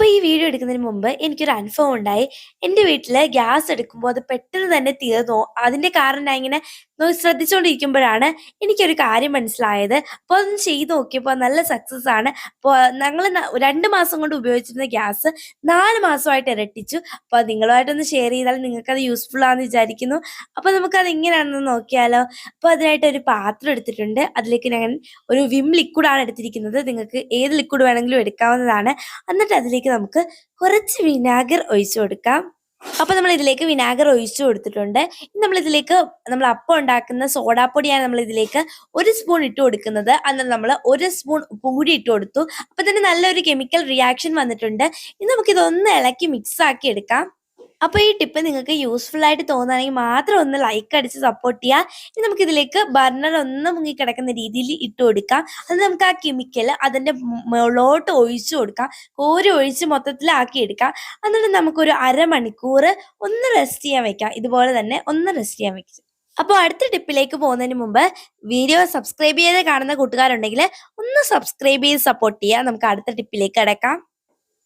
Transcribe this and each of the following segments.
അപ്പോൾ ഈ വീഡിയോ എടുക്കുന്നതിന് മുമ്പ് എനിക്കൊരു അനുഭവം ഉണ്ടായി. എന്റെ വീട്ടിൽ ഗ്യാസ് എടുക്കുമ്പോൾ അത് പെട്ടെന്ന് തന്നെ തീർന്നു. അതിന്റെ കാരണം ഞാൻ ഇങ്ങനെ ശ്രദ്ധിച്ചുകൊണ്ടിരിക്കുമ്പോഴാണ് എനിക്കൊരു കാര്യം മനസ്സിലായത്. അപ്പോൾ അതൊന്ന് ചെയ്ത് നോക്കിയപ്പോൾ നല്ല സക്സസ് ആണ്. അപ്പോൾ ഞങ്ങൾ രണ്ട് മാസം കൊണ്ട് ഉപയോഗിച്ചിരുന്ന ഗ്യാസ് നാല് മാസമായിട്ട് ഇരട്ടിച്ചു. അപ്പോൾ നിങ്ങളുമായിട്ടൊന്ന് ഷെയർ ചെയ്താൽ നിങ്ങൾക്കത് യൂസ്ഫുൾ ആണെന്ന് വിചാരിക്കുന്നു. അപ്പോൾ അത് എങ്ങനെയാണെന്ന് നോക്കിയാലോ? അപ്പോൾ അതിനായിട്ട് ഒരു പാത്രം എടുത്തിട്ടുണ്ട്. അതിലേക്ക് ഞാൻ ഒരു വിം ലിക്വിഡ് ആണ് എടുത്തിരിക്കുന്നത്. നിങ്ങൾക്ക് ഏത് ലിക്വിഡ് വേണമെങ്കിലും എടുക്കാവുന്നതാണ്. എന്നിട്ട് അതിലേക്ക് നമുക്ക് കുറച്ച് വിനാഗർ ഒഴിച്ചു കൊടുക്കാം. അപ്പൊ നമ്മൾ ഇതിലേക്ക് വിനാഗർ ഒഴിച്ചു കൊടുത്തിട്ടുണ്ട്. ഇനി നമ്മൾ ഇതിലേക്ക് നമ്മൾ അപ്പം ഉണ്ടാക്കുന്ന സോഡാപ്പൊടിയാണ് നമ്മൾ ഇതിലേക്ക് ഒരു സ്പൂൺ ഇട്ട് കൊടുക്കുന്നത്. അന്ന് നമ്മൾ ഒരു സ്പൂൺ ഉപ്പും കൂടി ഇട്ട് കൊടുത്തു. അപ്പൊ തന്നെ നല്ലൊരു കെമിക്കൽ റിയാക്ഷൻ വന്നിട്ടുണ്ട്. ഇനി നമുക്കിതൊന്ന് ഇളക്കി മിക്സ് ആക്കി എടുക്കാം. അപ്പോൾ ഈ ടിപ്പ് നിങ്ങൾക്ക് യൂസ്ഫുൾ ആയിട്ട് തോന്നുകയാണെങ്കിൽ മാത്രം ഒന്ന് ലൈക്ക് അടിച്ച് സപ്പോർട്ട് ചെയ്യുക. ഇനി നമുക്കിതിലേക്ക് ബർണർ ഒന്ന് മുങ്ങി കിടക്കുന്ന രീതിയിൽ ഇട്ട് കൊടുക്കാം. അത് നമുക്ക് ആ കെമിക്കൽ അതിന്റെ മുകളിലോട്ട് ഒഴിച്ചു കൊടുക്കാം. കോരി ഒഴിച്ച് മൊത്തത്തിലാക്കി എടുക്കാം. എന്നിട്ട് നമുക്കൊരു അരമണിക്കൂർ ഒന്ന് റെസ്റ്റ് ചെയ്യാൻ വെക്കാം. ഇതുപോലെ തന്നെ ഒന്ന് റെസ്റ്റ് ചെയ്യാൻ വെക്കാം. അപ്പോൾ അടുത്ത ടിപ്പിലേക്ക് പോകുന്നതിന് മുമ്പ് വീഡിയോ സബ്സ്ക്രൈബ് ചെയ്ത് കാണുന്ന കൂട്ടുകാരുണ്ടെങ്കിൽ ഒന്ന് സബ്സ്ക്രൈബ് ചെയ്ത് സപ്പോർട്ട് ചെയ്യുക. നമുക്ക് അടുത്ത ടിപ്പിലേക്ക് കടക്കാം.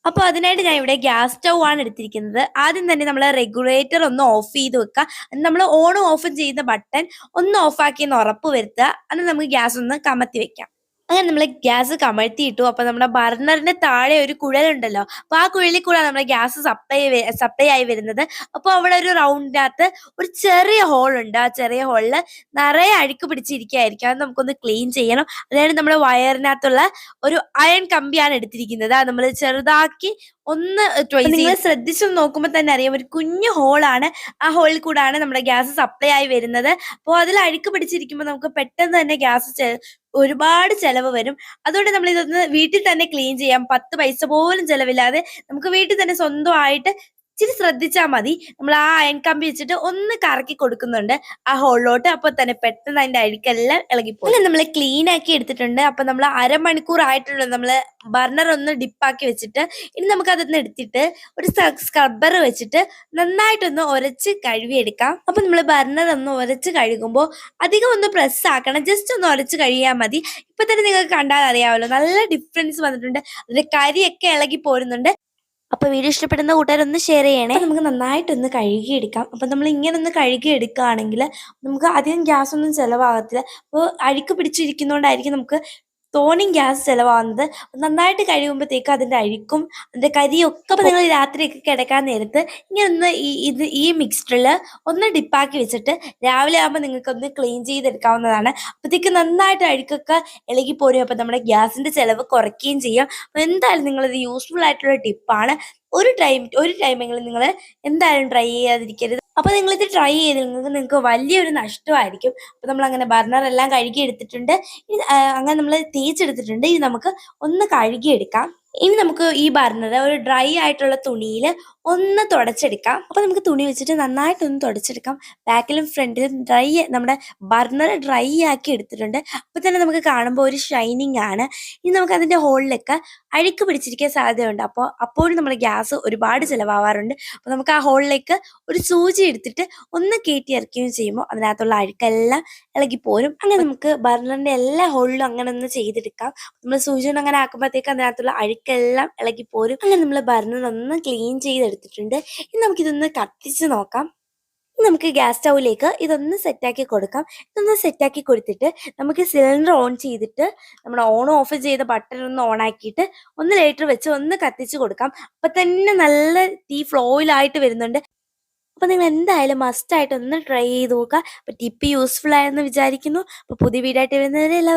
അപ്പോൾ അതിനായിട്ട് ഞാൻ ഇവിടെ ഗ്യാസ് സ്റ്റൗ ആണ് എടുത്തിരിക്കുന്നത്. ആദ്യം തന്നെ നമ്മൾ റെഗുലേറ്റർ ഒന്ന് ഓഫ് ചെയ്ത് വെക്കുക. നമ്മൾ ഓണും ഓഫും ചെയ്യുന്ന ബട്ടൺ ഒന്ന് ഓഫ് ആക്കിയെന്ന് ഉറപ്പ് വരുത്തുക. അന്ന് നമുക്ക് ഗ്യാസ് ഒന്ന് കമത്തി വെക്കാം. അങ്ങനെ നമ്മൾ ഗ്യാസ് കമഴ്ത്തിയിട്ടു. അപ്പോൾ നമ്മുടെ ബർണറിന്റെ താഴെ ഒരു കുഴലുണ്ടല്ലോ. അപ്പോൾ ആ കുഴലിൽ കൂടെ നമ്മുടെ ഗ്യാസ് സപ്ലൈ സപ്ലൈ ആയി വരുന്നത്. അപ്പോൾ അവിടെ ഒരു റൗണ്ടിനകത്ത് ഒരു ചെറിയ ഹോൾ ഉണ്ട്. ആ ചെറിയ ഹോളിൽ നിറയെ അഴുക്ക് പിടിച്ചിരിക്കുകയായിരിക്കും. അത് നമുക്കൊന്ന് ക്ലീൻ ചെയ്യണം. അതായത് നമ്മുടെ വയറിനകത്തുള്ള ഒരു അയൺ കമ്പിയാണ് എടുത്തിരിക്കുന്നത്. അത് നമ്മൾ ചെറുതാക്കി ഒന്ന് നിങ്ങൾ ശ്രദ്ധിച്ചു നോക്കുമ്പോൾ തന്നെ അറിയാം ഒരു കുഞ്ഞു ഹോളാണ്. ആ ഹോളിൽ കൂടാണ് നമ്മുടെ ഗ്യാസ് സപ്ലൈ ആയി വരുന്നത്. അപ്പോൾ അതിൽ അഴുക്ക് പിടിച്ചിരിക്കുമ്പോൾ നമുക്ക് പെട്ടെന്ന് തന്നെ ഗ്യാസ് ഒരുപാട് ചെലവ് വരും. അതുകൊണ്ട് നമ്മൾ ഇതൊന്ന് വീട്ടിൽ തന്നെ ക്ലീൻ ചെയ്യാം. 10 പൈസ പോലും ചിലവില്ലാതെ നമുക്ക് വീട്ടിൽ തന്നെ സ്വന്തമായിട്ട് ഇച്ചിരി ശ്രദ്ധിച്ചാൽ മതി. നമ്മൾ ആ അയൺ കമ്പി വെച്ചിട്ട് ഒന്ന് കറക്കി കൊടുക്കുന്നുണ്ട് ആ ഹോളിലോട്ട്. അപ്പൊ തന്നെ പെട്ടെന്ന് അതിന്റെ അഴുക്കെല്ലാം ഇളകിപ്പോകും. അങ്ങനെ നമ്മൾ ക്ലീൻ ആക്കി എടുത്തിട്ടുണ്ട്. അപ്പൊ നമ്മൾ അരമണിക്കൂർ ആയിട്ടുള്ളൂ നമ്മൾ ബർണർ ഒന്ന് ഡിപ്പാക്കി വെച്ചിട്ട്. ഇനി നമുക്ക് അതൊന്ന് എടുത്തിട്ട് ഒരു സ്ക്രബ്ബർ വെച്ചിട്ട് നന്നായിട്ടൊന്ന് ഉരച്ച് കഴുകിയെടുക്കാം. അപ്പൊ നമ്മൾ ബർണർ ഒന്ന് ഉരച്ച് കഴുകുമ്പോൾ അധികം ഒന്ന് പ്രസ് ആക്കണം. ജസ്റ്റ് ഒന്ന് ഉരച്ച് കഴിയാൽ മതി. ഇപ്പൊ തന്നെ നിങ്ങൾക്ക് കണ്ടാൽ അറിയാമല്ലോ നല്ല ഡിഫറൻസ് വന്നിട്ടുണ്ട്. അതിന്റെ കരിയൊക്കെ ഇളകി പോരുന്നുണ്ട്. അപ്പോൾ വീഡിയോ ഇഷ്ടപ്പെടുന്ന കൂട്ടുകാരൊന്ന് ഷെയർ ചെയ്യണേ. നമുക്ക് നന്നായിട്ടൊന്ന് കഴുകിയെടുക്കാം. അപ്പോൾ നമ്മൾ ഇങ്ങനെ ഒന്ന് കഴുകിയെടുക്കുകയാണെങ്കിൽ നമുക്ക് അധികം ഗ്യാസ് ഒന്നും ചെലവാകത്തില്ല. അപ്പോൾ അഴുക്ക് പിടിച്ചിരിക്കുന്നതുകൊണ്ടായിരിക്കും നമുക്ക് തോനെയും ഗ്യാസ് ചിലവാകുന്നത് നന്നായിട്ട് കഴിയുമ്പോഴത്തേക്ക് അതിന്റെ അഴുക്കും അതിന്റെ കരിയൊക്കെ അപ്പോൾ നിങ്ങൾ രാത്രിയൊക്കെ കിടക്കാൻ നേരത്ത് ഇങ്ങനെ ഒന്ന് ഈ ഇത് ഈ മിക്സ്ചറിൽ ഒന്ന് ഡിപ്പാക്കി വെച്ചിട്ട് രാവിലെ ആകുമ്പോൾ നിങ്ങൾക്കൊന്ന് ക്ലീൻ ചെയ്തെടുക്കാവുന്നതാണ്. അപ്പോഴത്തേക്ക് നന്നായിട്ട് അഴുക്കൊക്കെ ഇളകി പോരും. അപ്പോൾ നമ്മുടെ ഗ്യാസിന്റെ ചിലവ് കുറയ്ക്കുകയും ചെയ്യാം അപ്പോൾ എന്തായാലും നിങ്ങളിത് യൂസ്ഫുൾ ആയിട്ടുള്ള ടിപ്പാണ്. ഒരു ടൈം ഒരു ടൈമെങ്കിലും നിങ്ങൾ എന്തായാലും ട്രൈ ചെയ്യാതിരിക്കരുത്. അപ്പോൾ നിങ്ങളിത് ട്രൈ ചെയ്ത് നിങ്ങൾക്ക് വലിയൊരു നഷ്ടമായിരിക്കും. അപ്പോൾ നമ്മൾ അങ്ങനെ ബർണർ എല്ലാം കഴുകി എടുത്തിട്ടുണ്ട്. അങ്ങനെ നമ്മൾ തേച്ചെടുത്തിട്ടുണ്ട്. ഇനി നമുക്ക് ഒന്ന് കഴുകിയെടുക്കാം. ഇനി നമുക്ക് ഈ പറഞ്ഞത് ഒരു ഡ്രൈ ആയിട്ടുള്ള തുണിയിൽ ഒന്ന് തുടച്ചെടുക്കാം. അപ്പോൾ നമുക്ക് തുണി വെച്ചിട്ട് നന്നായിട്ടൊന്ന് തുടച്ചെടുക്കാം. ബാക്കിലും ഫ്രണ്ടിലും ഡ്രൈ നമ്മുടെ ബർണർ ഡ്രൈ ആക്കി എടുത്തിട്ടുണ്ട്. അപ്പോൾ തന്നെ നമുക്ക് കാണുമ്പോൾ ഒരു ഷൈനിങ് ആണ്. ഇനി നമുക്ക് അതിന്റെ ഹോളിലൊക്കെ അഴുക്ക് പിടിച്ചിരിക്കാൻ സാധ്യതയുണ്ട്. അപ്പോൾ അപ്പോഴും നമ്മുടെ ഗ്യാസ് ഒരുപാട് ചിലവാകാറുണ്ട്. അപ്പോൾ നമുക്ക് ആ ഹോളിലേക്ക് ഒരു സൂചി എടുത്തിട്ട് ഒന്ന് കയറ്റി ഇറക്കുകയും ചെയ്യുമ്പോൾ അതിനകത്തുള്ള അഴുക്കെല്ലാം ഇളകി പോരും. അങ്ങനെ നമുക്ക് ബർണറിന്റെ എല്ലാ ഹോളിലും അങ്ങനെ ഒന്ന് ചെയ്തെടുക്കാം. നമ്മൾ സൂചി അങ്ങനെ ആക്കുമ്പോഴത്തേക്ക് അതിനകത്തുള്ള അഴുക്കെല്ലാം ഇളകി പോരും. അങ്ങനെ നമ്മൾ ബർണർ ഒന്ന് ക്ലീൻ ചെയ്തെടുത്തിട്ടുണ്ട്. ഇനി നമുക്കിതൊന്ന് കത്തിച്ച് നോക്കാം. നമുക്ക് ഗ്യാസ് സ്റ്റൗവിലേക്ക് ഇതൊന്ന് സെറ്റാക്കി കൊടുക്കാം. ഇതൊന്ന് സെറ്റാക്കി കൊടുത്തിട്ട് നമുക്ക് സിലിണ്ടർ ഓൺ ചെയ്തിട്ട് നമ്മൾ ഓൺ ഓഫ് ചെയ്ത ബട്ടൺ ഒന്ന് ഓൺ ആക്കിയിട്ട് ഒന്ന് ലൈറ്റർ വെച്ച് ഒന്ന് കത്തിച്ച് കൊടുക്കാം. അപ്പം തന്നെ നല്ല തീ ഫ്ലോയിലായിട്ട് വരുന്നുണ്ട്. അപ്പോൾ നിങ്ങൾ എന്തായാലും മസ്റ്റ് ആയിട്ട് ഒന്ന് ട്രൈ ചെയ്ത് നോക്കുക. അപ്പോൾ ടിപ്പ് യൂസ്ഫുൾ ആയെന്ന് വിചാരിക്കുന്നു. അപ്പോൾ പുതിയ വീടായിട്ട് വരുന്നവരെ